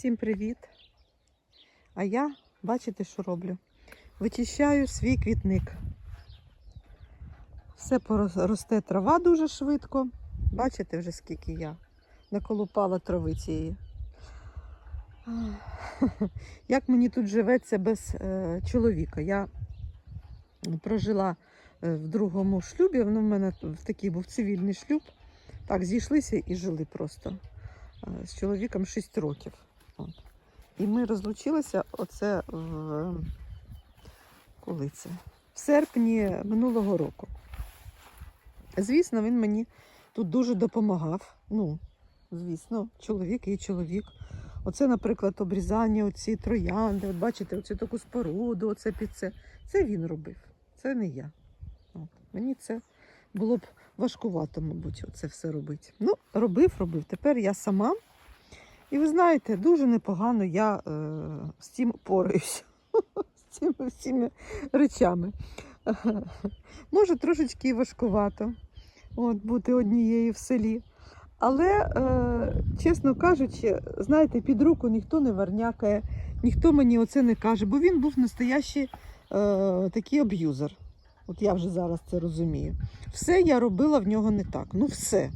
Всім привіт! А я, бачите, що роблю? Вичищаю свій квітник. Все росте трава дуже швидко. Бачите вже скільки я наколупала трави цієї. Як мені тут живеться без е, чоловіка? Я прожила е, в другому шлюбі, ну, в мене в такий був цивільний шлюб. Так, зійшлися і жили просто е, з чоловіком 6 років. І ми розлучилися оце в коли це? В серпні минулого року. Звісно, він мені тут дуже допомагав. Ну, звісно, чоловік і чоловік. Оце, наприклад, обрізання, оці троянди. От бачите, оцю таку споруду, оце під це. Це він робив. Це не я. От. Мені це було б важкувато, мабуть, це все робити. Ну, робив, робив. Тепер я сама. І ви знаєте, дуже непогано я е, з цим пораюся. з цими всіми речами. Може, трошечки важкувато от, бути однією в селі. Але, е, чесно кажучи, знаєте, під руку ніхто не варнякає, ніхто мені оце не каже, бо він був настоящий е, такий аб'юзер. От я вже зараз це розумію. Все я робила в нього не так. Ну все.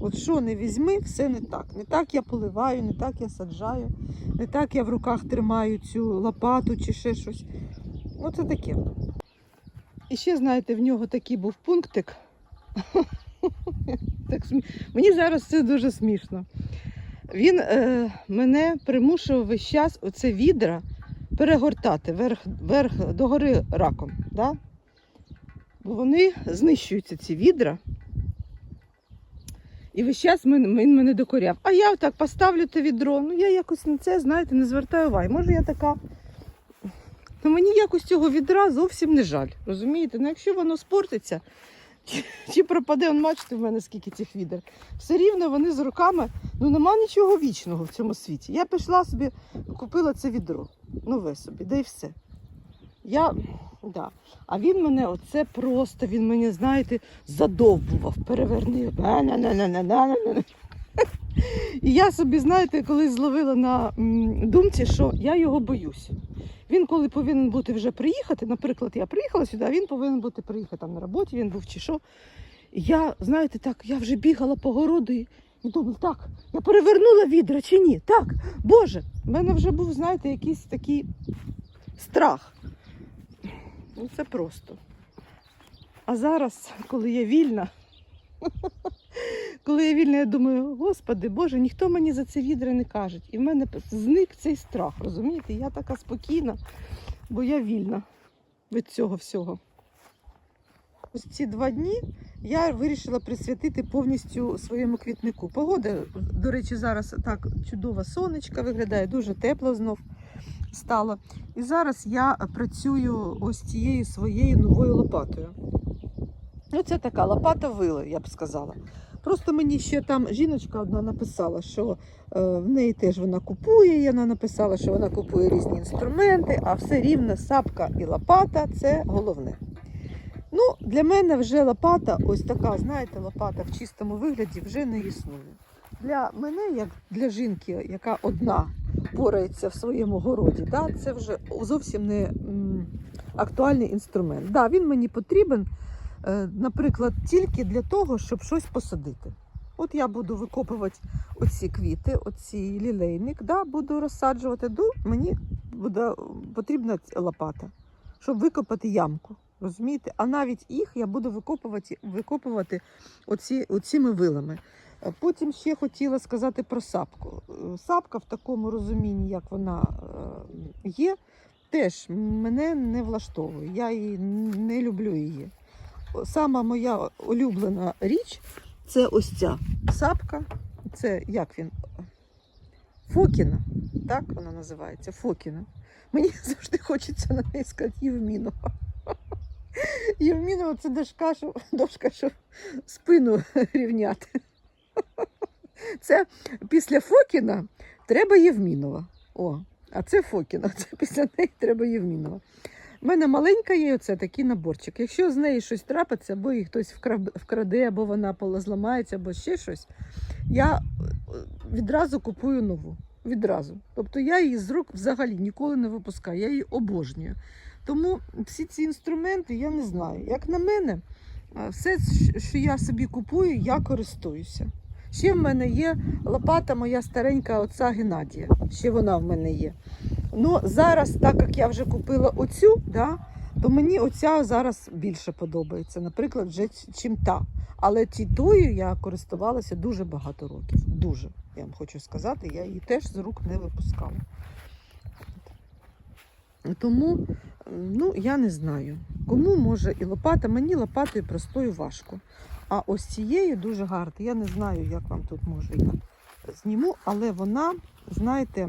От що не візьми, все не так. Не так я поливаю, не так я саджаю, не так я в руках тримаю цю лопату чи ще щось. Ну це таке. І ще, знаєте, в нього такий був пунктик. так, Мені зараз це дуже смішно. Він е, мене примушував весь час оце відра перегортати вверх, вверх догори раком. Да? Бо вони знищуються, ці відра. І весь час він, він мене докоряв. А я так поставлю те відро. Ну я якось на це, знаєте, не звертаю уваги. Може, я така. Ну мені якось цього відра зовсім не жаль. Розумієте? Ну якщо воно спортиться, чи, чи пропаде, он бачите, в мене скільки цих відер. Все рівно вони з руками, ну нема нічого вічного в цьому світі. Я пішла собі, купила це відро. Нове собі, да і все. Я, да. А він мене оце просто, він мене, знаєте, задовбував, перевернив. І я собі, знаєте, колись зловила на думці, що я його боюсь. Він коли повинен бути вже приїхати, наприклад, я приїхала сюди, а він повинен бути приїхати там на роботі, він був чи що. І я, знаєте, так, я вже бігала по городу і думала, так, я перевернула відра чи ні? Так, Боже, в мене вже був, знаєте, якийсь такий страх. Ну, це просто. А зараз, коли я вільна, коли я вільна, я думаю, господи, Боже, ніхто мені за це відра не каже. І в мене зник цей страх, розумієте? Я така спокійна, бо я вільна від цього всього. Ось ці два дні я вирішила присвятити повністю своєму квітнику. Погода, до речі, зараз так чудова сонечка виглядає, дуже тепло знов стало. І зараз я працюю ось цією своєю новою лопатою. Ну, це така лопата вили, я б сказала. Просто мені ще там жіночка одна написала, що е, в неї теж вона купує. і Вона написала, що вона купує різні інструменти, а все рівно сапка і лопата це головне. Ну, для мене вже лопата, ось така, знаєте, лопата в чистому вигляді вже не існує. Для мене, як для жінки, яка одна порається в своєму городі, да, це вже зовсім не актуальний інструмент. Да, він мені потрібен, е, наприклад, тільки для того, щоб щось посадити. От я буду викопувати оці квіти, оці лілейник, да, буду розсаджувати. Ду, мені буде потрібна лопата, щоб викопати ямку. Розумієте? А навіть їх я буду викопувати, викопувати оці, оціми вилами. Е, Потім ще хотіла сказати про сапку. Е, Сапка в такому розумінні, як вона е, є, теж мене не влаштовує. Я її не люблю її. Сама моя улюблена річ це ось ця сапка. Це як він? Фокіна. Так вона називається Фокіна. Мені завжди хочеться на неї сказати Євмінова. Євмінова це дошка, що, дошка, щоб спину рівняти. Це після Фокіна треба Євмінова. О, а це Фокіна, це після неї треба Євмінова. У мене маленька є оце такий наборчик. Якщо з неї щось трапиться, або її хтось вкраде, або вона полозламається, або ще щось, я е, відразу купую нову. відразу. Тобто я її з рук взагалі ніколи не випускаю, я її обожнюю. Тому всі ці інструменти я не знаю. Як на мене, е, все, що я собі купую, я користуюся. Ще в мене є лопата моя старенька отця Геннадія. Ще вона в мене є. Ну, зараз, так як я вже купила оцю, да, то мені оця зараз більше подобається, наприклад, вже чим та. Але ті тою я користувалася дуже багато років. Дуже, я вам хочу сказати, я її теж з рук не випускала. Тому, ну, я не знаю. Кому може і лопата, мені лопатою простою важко. А ось цією дуже гарно. Я не знаю, як вам тут може я зніму, але вона, знаєте,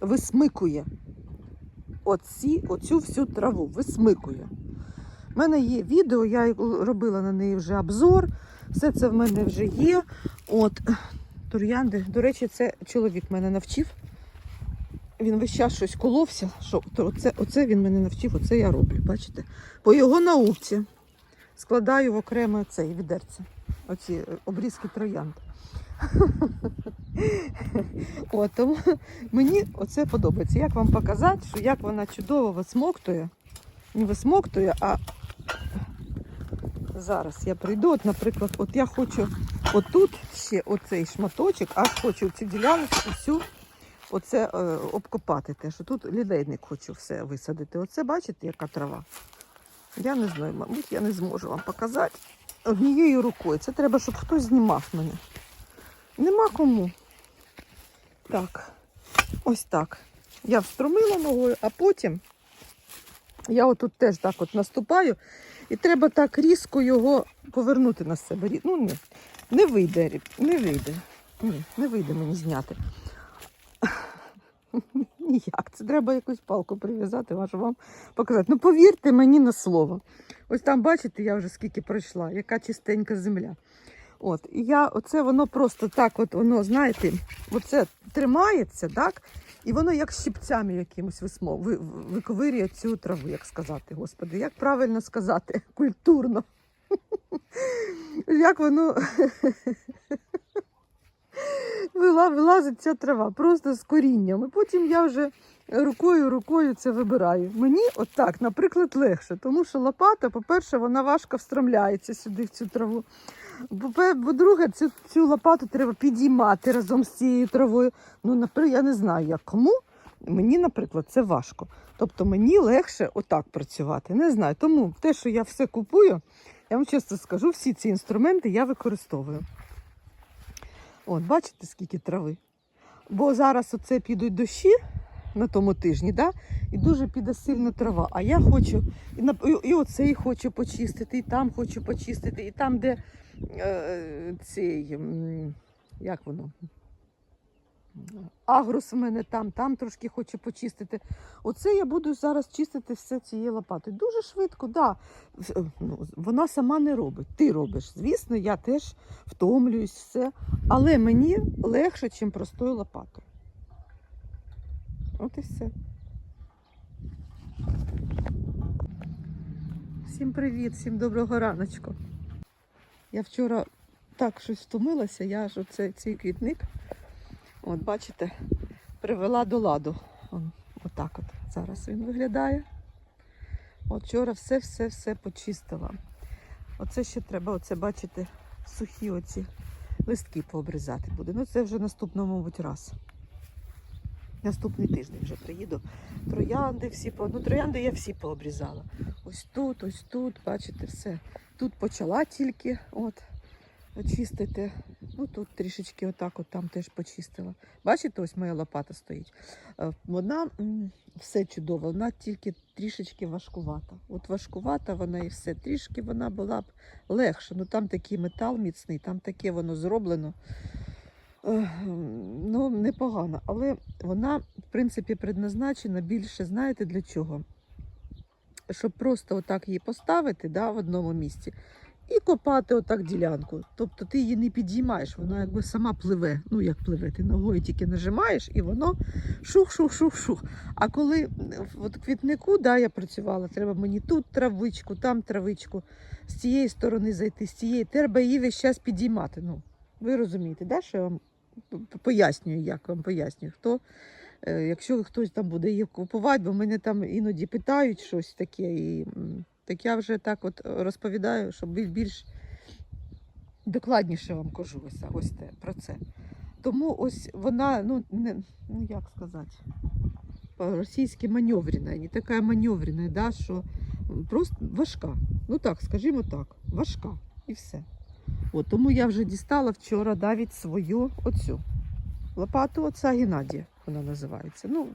висмикує оці, оцю всю траву, висмикує. У мене є відео, я робила на неї вже обзор. Все це в мене вже є. От тур'янди. До речі, це чоловік мене навчив. Він весь час щось коловся. Що, то оце, оце він мене навчив, оце я роблю. Бачите? По його науці складаю в окреме цей відерце. Оці е, обрізки троянд. От, тому мені оце подобається. Як вам показати, що як вона чудово висмоктує. Не висмоктує, а зараз я прийду. От, наприклад, от я хочу отут ще оцей шматочок, а хочу цю діляночку всю оце е, обкопати. Те, що тут лілейник хочу все висадити. Оце бачите, яка трава? Я не знаю, мабуть, я не зможу вам показати однією рукою. Це треба, щоб хтось знімав мене. Нема кому. Так, ось так. Я встромила ногою, а потім я отут теж так от наступаю, і треба так різко його повернути на себе. Ну, ні, не вийде, не вийде. Ні, не вийде мені зняти. Ніяк. Це треба якусь палку прив'язати, вашу вам показати. Ну, повірте мені на слово. Ось там, бачите, я вже скільки пройшла, яка чистенька земля. От, і я, оце воно просто так, от воно, знаєте, оце тримається, так? І воно як щипцями якимось висмо, ви, виковирює цю траву, як сказати, господи, як правильно сказати, культурно. Як воно вилазить ця трава, просто з корінням. І потім я вже рукою, рукою це вибираю. Мені отак, наприклад, легше, тому що лопата, по-перше, вона важко встромляється сюди, в цю траву. По-друге, цю, цю лопату треба підіймати разом з цією травою. Ну, наприклад, я не знаю, як кому. Мені, наприклад, це важко. Тобто мені легше отак працювати. Не знаю. Тому те, що я все купую, я вам чесно скажу, всі ці інструменти я використовую. От, бачите, скільки трави. Бо зараз оце підуть дощі на тому тижні, да? і дуже піде сильно трава. А я хочу, і, на, і оцей хочу почистити, і там хочу почистити, і там, де е, цей, як воно? Агрус у мене там, там трошки хочу почистити. Оце я буду зараз чистити все цією лопатою. Дуже швидко, да. Е, Ну, вона сама не робить. Ти робиш. Звісно, я теж втомлююсь, все. Але мені легше, ніж простою лопатою. От і все. Всім привіт, всім доброго раночку. Я вчора так щось втомилася, я ж оце, цей квітник, от бачите, привела до ладу. Он, отак от зараз він виглядає. От вчора все-все-все почистила. Оце ще треба, оце бачите, сухі оці листки пообрізати буде. Ну це вже наступного, мабуть, раз. Наступний тиждень вже приїду. Троянди всі по. Ну, троянди я всі пообрізала. Ось тут, ось тут, бачите, все. Тут почала тільки от чистити. Ну тут трішечки отак, от там теж почистила. Бачите, ось моя лопата стоїть. Е, Вона все чудово, вона тільки трішечки важкувата. От важкувата вона і все. Трішки вона була б легше. Ну там такий метал міцний, там таке воно зроблено. Е, Ну, непогано, але вона, в принципі, предназначена більше, знаєте, для чого? Щоб просто отак її поставити да, в одному місці і копати отак ділянку. Тобто ти її не підіймаєш, вона якби сама пливе. Ну, як пливе, ти ногою тільки нажимаєш, і воно шух-шух-шух-шух. А коли от квітнику, да, я працювала, треба мені тут травичку, там травичку, з цієї сторони зайти, з цієї, треба її весь час підіймати. Ну, ви розумієте, да, що я вам пояснюю, як вам пояснюю, хто. е, Якщо хтось там буде її купувати, бо мене там іноді питають щось таке, і так я вже так от розповідаю, щоб біль- більш докладніше вам кажу ось, те, про це. Тому ось вона, ну, не, ну як сказати, по-російськи маневрена, не така маневрена, да, що просто важка. Ну так, скажімо так, важка і все. От, тому я вже дістала вчора навіть свою оцю лопату отця Геннадія, вона називається. Ну,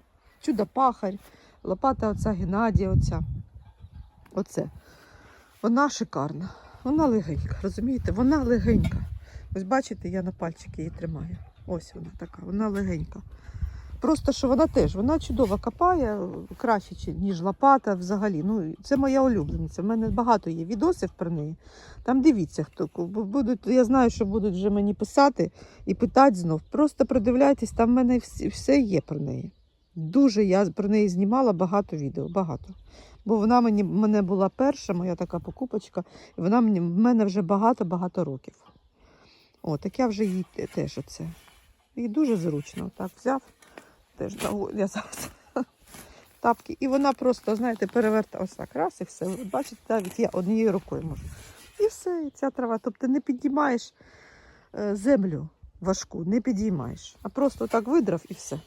чудо-пахарь, лопата отця Геннадія, оця. Оце. Вона шикарна. Вона легенька, розумієте? Вона легенька. Ось бачите, я на пальчики її тримаю. Ось вона така, вона легенька. Просто що вона теж, вона чудово копає, краще, ніж лопата взагалі. Ну, це моя улюблениця. В мене багато є відосів про неї. Там дивіться, хто будуть. Я знаю, що будуть вже мені писати і питати знов. Просто придивляйтесь, там в мене все є про неї. Дуже я про неї знімала багато відео, багато. Бо вона мені мене була перша, моя така покупочка, і вона мені в мене вже багато-багато років. О, так я вже їй теж оце. І дуже зручно. Так взяв. Теж я зараз тапки. І вона просто, знаєте, переверта ось так. Раз і все. Бачите, навіть я однією рукою можу. І все, і ця трава. Тобто не підіймаєш е, землю важку, не підіймаєш, а просто так видрав і все.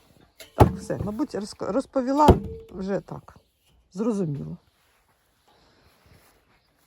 Так, все. Мабуть, розповіла вже так. Зрозуміло.